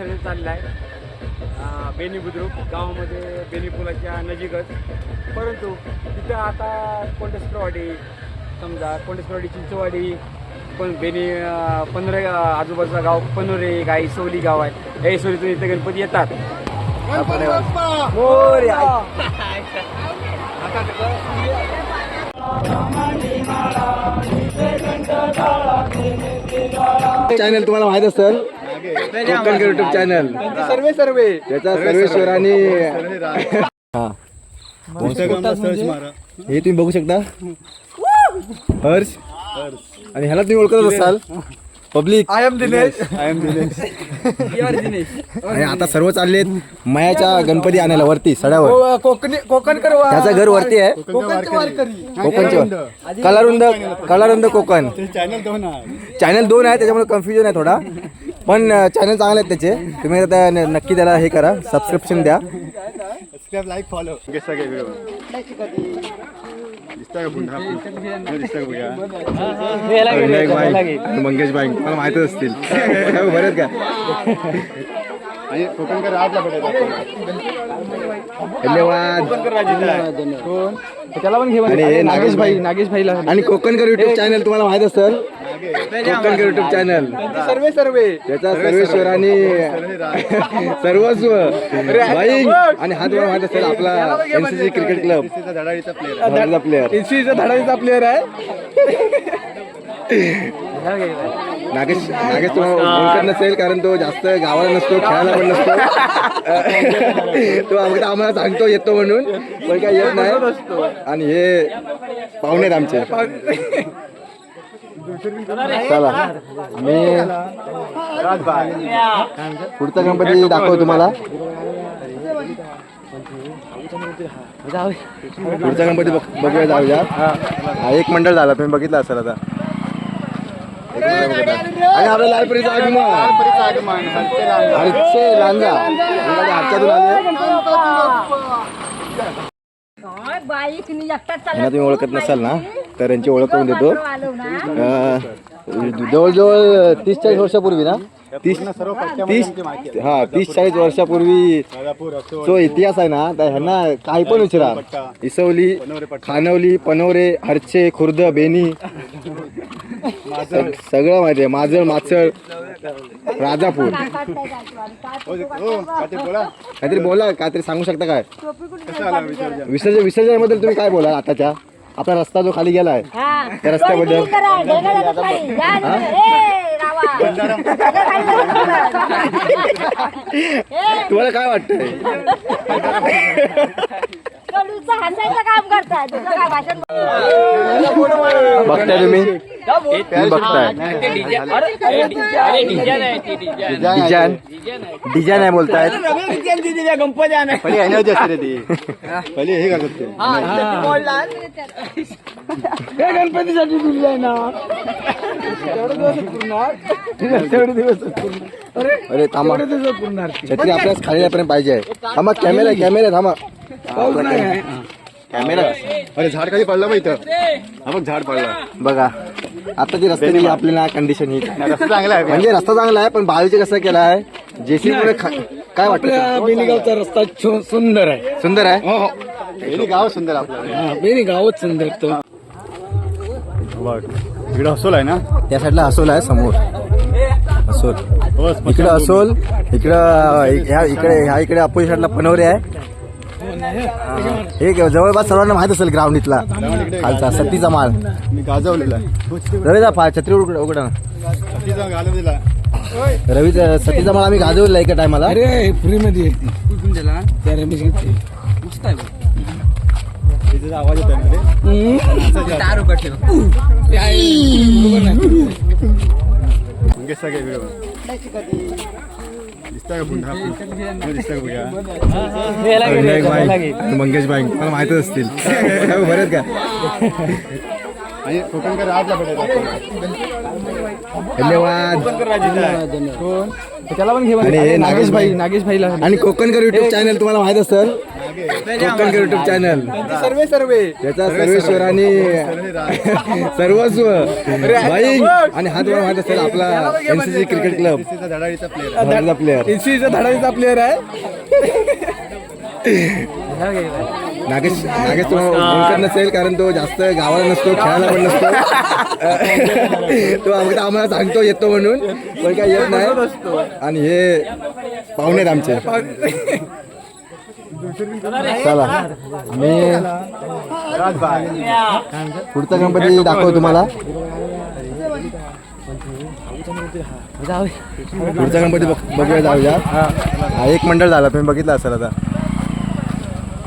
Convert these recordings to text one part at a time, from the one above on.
सर्वे चालला आहे बेनी बुद्रुक गावामध्ये बेनी पुलाच्या नजीकच. परंतु तिथं आता कोंडेश्वरवाडी समजा कोंडेश्वरवाडी चिंचवाडी पण बेनी पनरे आजूबाजूचा गाव पनोरे गाई सवली गाव आहे. या सवलीतून इथे गणपती येतात. मोरया. चॅनल तुम्हाला माहीत असेल कोकण युट्यूब चॅनल सर्वे सर्वे. त्याचा सर्वेश्वर आणि हा. हे तुम्ही बघू शकता. हर्ष. आणि ह्याला तुम्ही ओळखत असाल. Public. I am Dinesh. I am आणि आता सर्व चाललेत मयाच्या गणपती आणायला वरती सड्यावर. कोकणी कोकण त्याचं घर वरती आहे. कोकणचे. कलारुंद. कलारुंद कोकण. चॅनल दोन चॅनल दोन आहे त्याच्यामुळे कन्फ्युजन आहे थोडा. पण चॅनल चांगले आहेत त्याचे. तुम्ही आता नक्की त्याला हे करा. सबस्क्रिप्शन द्या. सबस्क्राईब लाईक फॉलो सगळे व्हिडिओ मंगेश भाई मला माहितच असतील. बरेच का? आणि कोकणकर भेटायचं धन्यवाद. त्याला पण घेऊन आणि हे नागेश भाई. नागेश भाईला. आणि कोकणकर युट्यूब चॅनल तुम्हाला माहीत असेल. कोकणकर युट्यूब चॅनल सर्वे सर्वे. त्याचा सर्वेश्वर आणि सर्वस्व. भाई आणि हा तुम्हाला माहीत असेल आपला एनसीसी क्रिकेट क्लब धडाडीचा प्लेअर इन्स्टिट्यूटचा धडाडीचा प्लेअर आहे. नागेश नागेश तुम्हाला ओळखत नसेल कारण तो जास्त गावाला नसतो खेळायला पण नसतो. तो फक्त आम्हाला सांगतो येतो म्हणून. पण काय येत नाही. आणि हे पाहुणे आहेत आमचे. चला. मी पुढचा गणपती दाखव तुम्हाला. पुढचा गणपती बघ- बघूया जाऊया. हा एक मंडळ झाला तुम्ही बघितला असाल आता. आणि आपल्या लालपरीचा आगमन. हरचे लांजा. म्हणजे हातच्यातून आले. तुम्ही ओळखत नसाल ना तर यांची ओळख करून देतो. जवळजवळ तीस चाळीस वर्षापूर्वी ना तीस तीस हा तीस चाळीस वर्षापूर्वी जो इतिहास आहे ना तर ह्यांना काही पण विचारा. इसवली खानवली पनोरे हरचे खुर्द बेनी. सग- सगळं माहिती आहे. माझळ माचळ राजापूर. हो काहीतरी बोला. काहीतरी सांगू शकता काय? विसर्जन? विसर्जनाबद्दल तुम्ही काय बोला आताच्या? आपला रस्ता जो खाली गेलाय हा. त्या रस्त्याबद्दल तुम्हाला काय वाटतंय? तो नुसतं हसायचं काम करतात. तुझं काय भाषण बघताय तुम्ही. तुम्ही बघताय डिजाईन डिजाईन आहे बोलतायत पहिले एनर्जी असते रे ती पहिले हे। करतात ते गणपतीसाठी दिली आहे ना तेवढे दिवस अरे अरे थांबा। दिवस पुरणार छत्री आपल्याच खाली जाईपर्यंत पाहिजे थांबा कॅमेरा कॅमेरा थांबा। कॅमेरा। अरे झाड खाली पडला बा इथं हा बघ झाड पडला बघा आता जी आपली ना कंडिशन ही रस्ता चांगला आहे. म्हणजे रस्ता चांगला आहे पण बाजूचे कसं केला आहे जेसी मुळे खा- काय वाटतं बेनीगावचा रस्ता सुंदर आहे. सुंदर आहे? हे गाव सुंदर आपलं हा, बेनी गावच सुंदर तो. इकडं हसोल आहे ना? त्या साईडला असोल आहे समोर. असोल हो इकडे असोल इकडं ह्या इकडे ह्या इकडे अपोजिट साईडला पनवरे आहे. हे जवळपास सर्वांना माहीत असेल ग्राउंड इथला. खालचा सतीचा माळ मी गाजवलेला रवी जा छत्री उघड रवी सतीचा माळ आम्ही गाजवलेला एका टायमाला अरे फ्री मध्ये. मस्त आहे आवाज येत आहे सगळे मंगेश भाई मला माहितच असतील. बरेच का? धन्यवाद. त्याला पण घेऊन आणि नागेश भाई. नागेश भाईला. आणि कोकणकर युट्यूब चॅनल तुम्हाला माहीत असेल कोकण युट्यूब चॅनल सर्वे सर्वे. त्याचा सर्वेश्वर आणि सर्वस्व. बाईक आणि हा तुम्हाला माहीत असेल आपला एनसीसी क्रिकेट क्लब धडाडीचा प्लेअर प्लेअर एनसीचा धडाडीचा प्लेअर आहे. नागेश नागेश तुम्हाला ओळखत नसेल कारण तो जास्त गावाला नसतो खेळायला पण नसतो. तो आम्हाला आम्हाला सांगतो येतो म्हणून. पण काय येत नाही. आणि हे पाहुणे आहेत आमचे. चला. मी पुढचा गणपती दाखव तुम्हाला. पुढचा गणपती बघूया जाऊया. हा एक मंडळ झाला तुम्ही बघितला असेल आता.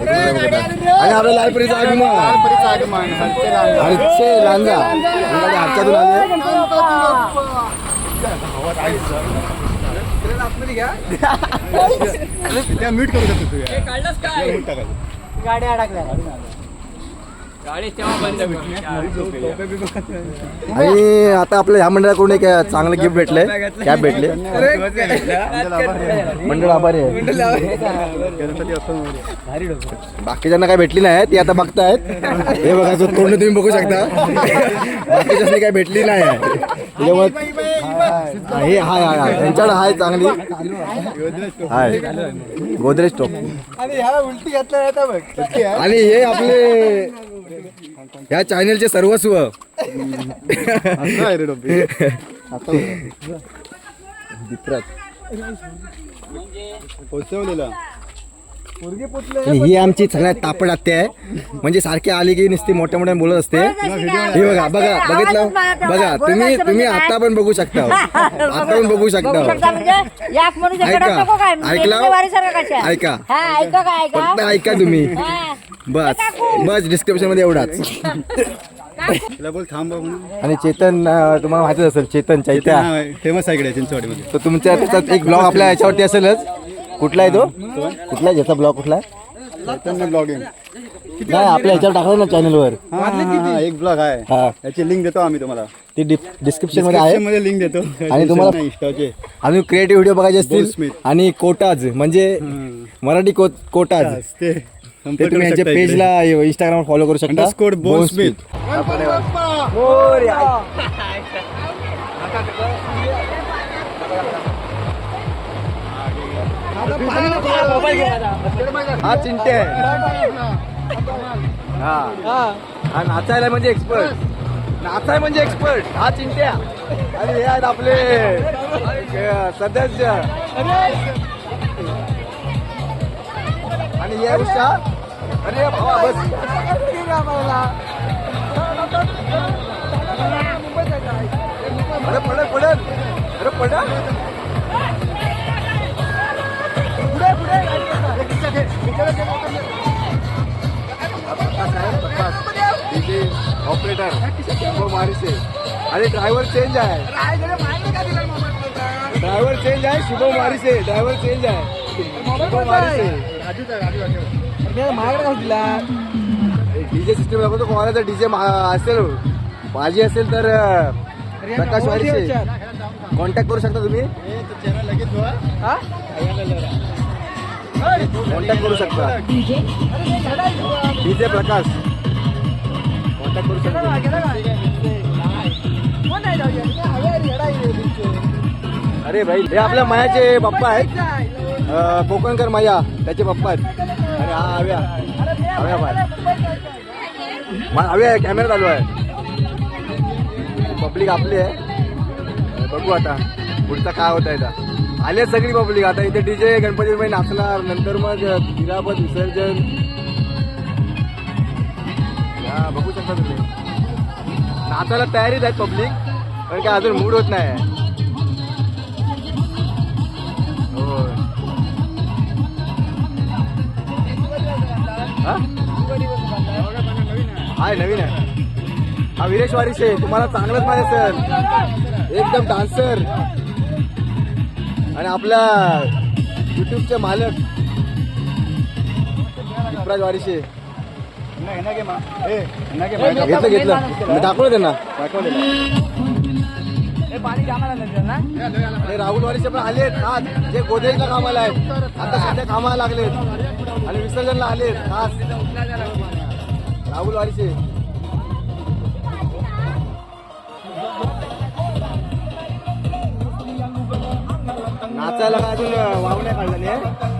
आणि आपल्या लालपरीचा आगमन. हरचे लांजा आणि त्या मीट करू शकतो तू या. मीठ टाकायचं. आणि आता आपल्या ह्या मंडळाकडून एक चांगलं गिफ्ट भेटलंय? कॅप भेटले. मंडळ आभारी आहे. बाकीच्यांना काय भेटली नाही ती आता बघतायत. हे बघा तो तोंड तुम्ही बघू शकता. बाकीच्या काय भेटली नाही. त्याच्यामुळे हा, हाय हाय हाय. त्यांच्याकडे हाय चांगली. हाय. गोदरेज टॉप. आणि ह्याला उलटी घातल्या आता बघ. आणि हे आपले ह्या चॅनलचे सर्वस्व. पोचवलेला. आणि ही आमची सगळ्यात तापड आत्या आहे. म्हणजे सारखी आली की नुसती मोठ्या मोठ्या बोलत असते. हे बघा बघा बघितलं? बघा तुम्ही तुम्ही आता पण बघू शकता. आता पण बघू शकता. म्हणजे शकत ऐका. म्हणजे ऐकलं? ऐका. हा फक्त ऐका तुम्ही. बस बस डिस्क्रिप्शनमध्ये एवढाच आणि चेतन तुम्हाला माहितीच असेल चेतन चैत्या. फेमस आहे इकडे चिंचवाडीमध्ये. तो तुमच्या त्याच्यात एक ब्लॉग आपल्या याच्यावरती असेलच. कुठला आहे तो? कुठला आहे? ज्याचा ब्लॉग कुठला आहे? चैतन्य ब्लॉगिंग नाही आपल्या याच्यावर टाकलं ना चॅनलवर. हा हा, हा, एक ब्लॉग आहे. हा. याची लिंक देतो आम्ही तुम्हाला. ती डिस्क्रिप्शनमध्ये आहे. मध्ये लिंक देतो. आणि तुम्हाला- इंस्टाचे आणि क्रिएटिव्ह व्हिडिओ बघायचे असतील. आणि कोटाज म्हणजे मराठी को कोटाज. ते ते तुम्ही यांच्या पेजला इंस्टाग्राम फॉलो करू शकता. अंडरस्कोर बोलस्मिथ हा चिंटे हा. हा नाचायला म्हणजे एक्सपर्ट नाचाय म्हणजे एक्सपर्ट हा चिंट्या आणि हे आहेत आपले सदस्य. आणि हे उषा. अरे भावा बस. अरे पडत पडल. अरे पडत ऑपरेटर मारिसे. अरे ड्रायव्हर चेंज आहे. ड्रायव्हर चेंज आहे शुभम मारिसे. ड्रायव्हर चेंज आहे. शुभम मारिसे. डीजे सिस्टम दाखवतो कोणाचा डीजे असेल. माझी असेल तर प्रकाश वारिसे कॉन्टॅक्ट करू शकता तुम्ही? कॉन्टॅक्ट करू शकता. डीजे प्रकाश. कॉन्टॅक्ट करू शकता. अरे भाई हे आपल्या मायाचे पप्पा आहेत. कोकणकर माया त्याचे पप्पा आहेत. आणि हा हव्या कॅमेरा चालू आहे. पब्लिक आपली आहे. बघू आता पुढचं काय होत आहे आले सगळी पब्लिक आता इथे डीजे गणपती नाचणार. नंतर मग तिरापत विसर्जन. हा बघू शकता तुम्ही. नाचायला तयारीच आहेत पब्लिक पण काय अजून मूड होत नाही. होय. हा? आहे नवीन आहे. हा विरेश वारिशे तुम्हाला चांगलंच माहिती सर एकदम डान्सर आणि आपल्या युट्यूबचे मालक विपराज वारिसे. घेतलं घेतलं. मी दाखवलं त्यांना. आणि राहुल वारिसे पण आले आज जे गोदरेजला कामाला आहेत. आता सध्या कामाला लागले आणि विसर्जनला आले खास. राहुल वारीचे नाचायला अजून वाव नाही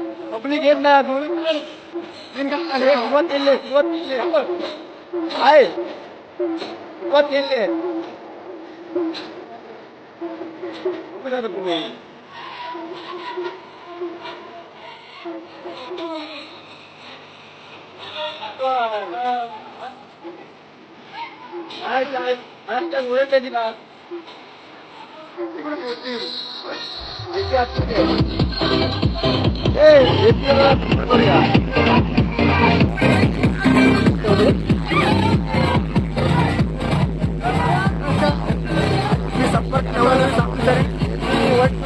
येत ना सुरुवात केली सुरुवात केली आहे सुरुवात केली कुठे जाता तुम्ही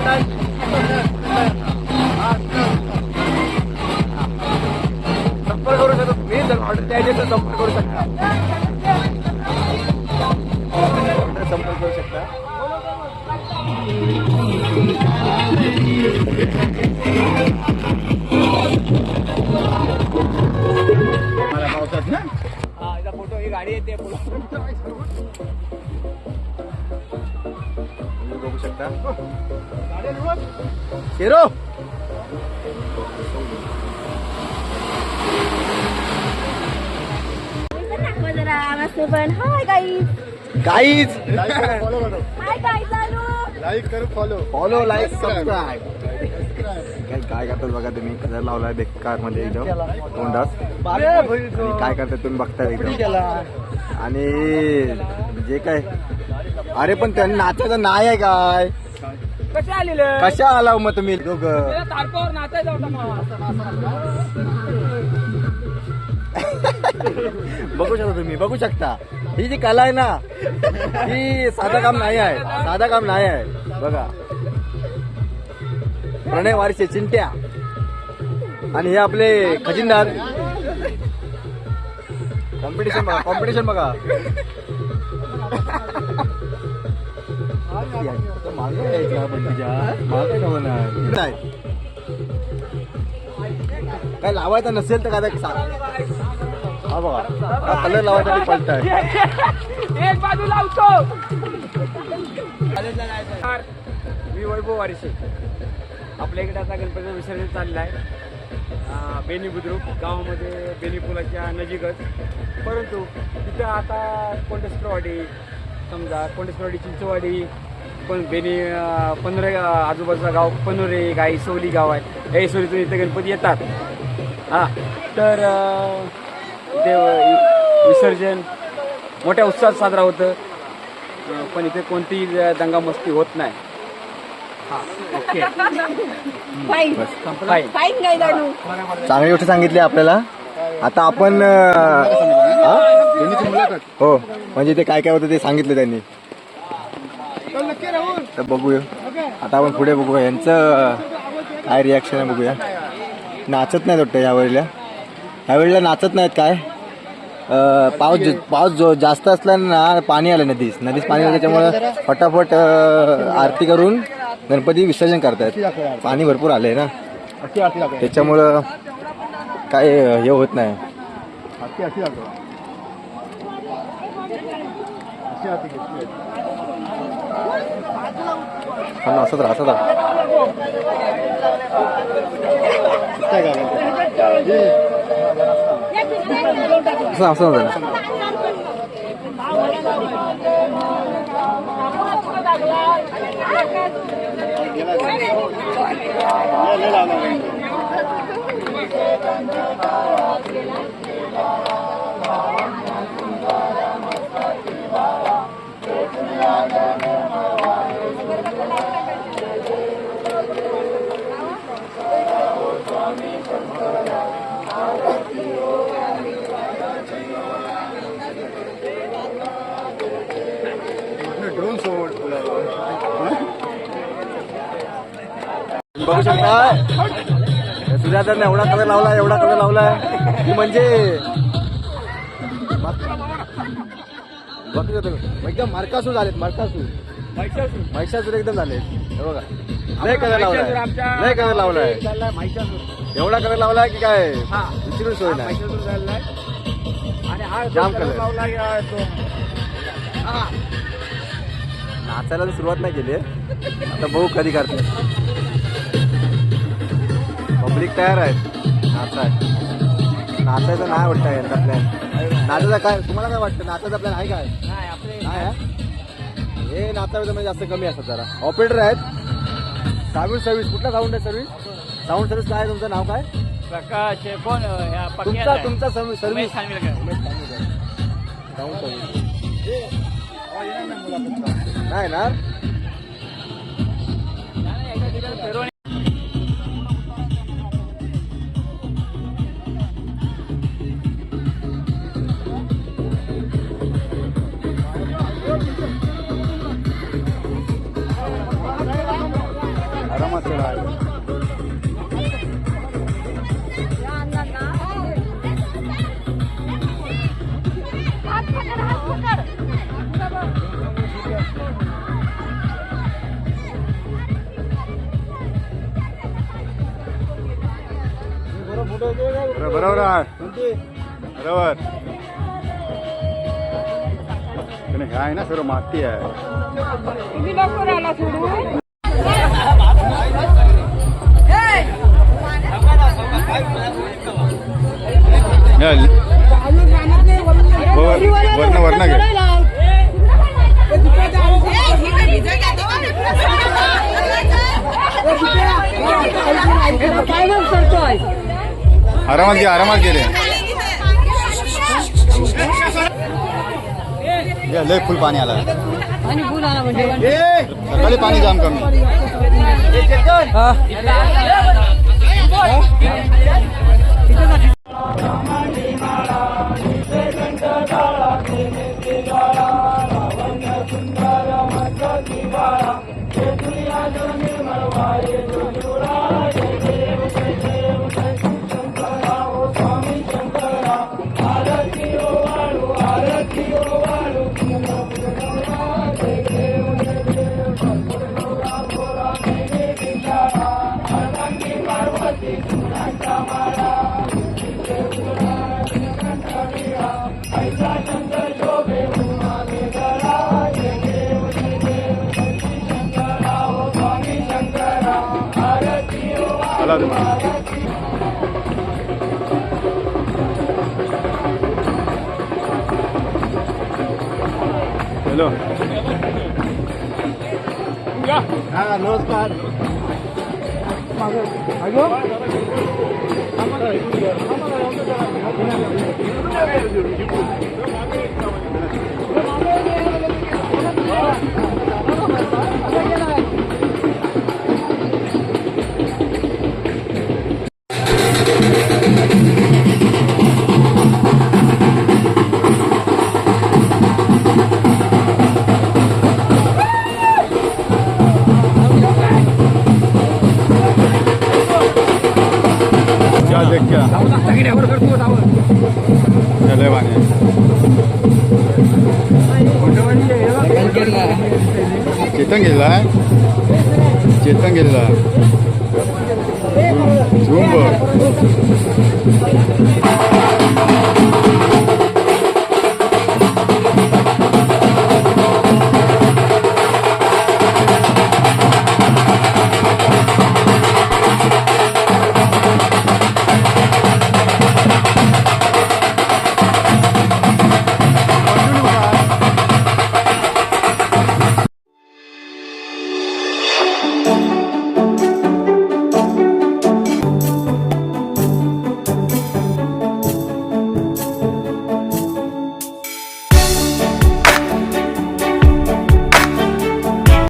काय काय आजच्या मुळे संपर्क करू शकता. मी जर ऑर्डर द्यायचे तर संपर्क करू शकता. शेरो. Hi guys guys hi guys like करू फॉलो फॉलो लाईक सबस्क्राईब काय काय करतात बघा तुम्ही. कलर लावलाय बेकारमध्ये एकदम. तोंडात. आणि काय करतात तुम्ही बघताय एकदम. आणि जे काय अरे पण त्यांनी नाचायचं नाही आहे काय कसे आलेलं? कशा आला हो मग तुम्ही दोघ? तारकावर नाचायचा होता मग बघू शकता तुम्ही बघू शकता. ही जी कला आहे ना ही साधं काम नाही आहे साधं काम नाही आहे. बघा. प्रणय वारसे चिंट्या. आणि हे आपले खजिनदार. कॉम्पिटिशन बघा कॉम्पिटिशन बघा. काय लावायचं नसेल तर काय हा बघा. कलर लावायसाठी पलटाय एक बाजू लावतो. मी वैभव वारिसे. आपल्या इकडे आता गणपतीचं विसर्जन चाललं आहे. बेनी बुद्रुक गावामध्ये बेनी पुलाच्या नजीकच. परंतु तिथं आता कोंडेश्वरवाडी समजा कोंडेश्वरवाडी चिंचवाडी पण बेनी पनरे आजूबाजूचा गाव पनोरे गाई सवली गाव आहे. या इसोलीतून इथे गणपती येतात. हां तर देव विसर्जन मोठ्या उत्साहात साजरा होतं. पण इथे कोणतीही दंगामस्ती होत नाही. हां ओके. चांगली गोष्ट सांगितली आपल्याला. आता आपण हा? हो म्हणजे ते काय काय होतं ते सांगितलं त्यांनी. तर बघूया. आता आपण पुढे बघूया. यांचं काय रिॲक्शन आहे बघूया. नाचत नाहीत वाटतं ह्यावेळेला ह्यावेळेला नाचत नाहीत काय? पाऊस पाऊस जो जास्त असल्यानं ना पाणी आलं नदीस. नदीस पाणी आलं त्याच्यामुळं फटाफट आरती करून गणपती विसर्जन करतायत. पाणी भरपूर आलं आहे ना. त्याच्यामुळं काय हे होत नाही. 看，哪色的？哪色的？这个。是啊，是啊，是啊。शकता तुझ्या एवढा कलर लावलाय एवढा कलर लावलाय. की म्हणजे एकदम मार्कासूर झालेत मार्कासूर. महिषासूर एकदम झाले हे बघा. लय कलर लावलाय. लय कलर लावलाय. एवढा कलर लावलाय की काय? हा. विचारून सोय नाही हा जाम कलर. लावला हा नाचायला तर सुरुवात नाही केली आता बघू कधी करते पब्लिक तयार आहेत. नाचाय नाचायचं नाही वाटतं यांचा प्लॅन नाचायचा काय? तुम्हाला काय वाटतं? नाचायचा प्लॅन आहे काय? नाही आहे? हे? नाचायचं म्हणजे जास्त कमी असतात जरा. ऑपरेटर आहेत. साऊंड सर्व्हिस कुठला साऊंड आहे सर्व्हिस साऊंड सर्व्हिस काय आहे तुमचं? नाव काय? प्रकाश कोण? तुमचा तुमचा सर्व्हिस सर्व्हिस. साऊंड सर्व्हिस नाही ना? बरोबर बरोबर हे आहे ना सर्व माती आहे. वर्ण वर्ण घे. आरामात घे आरामात गेले लय फुल पाणी आलं. सकाळी पाणी जाम कमी. आला तुम्हाला हॅलो हा नमस्कार चेतन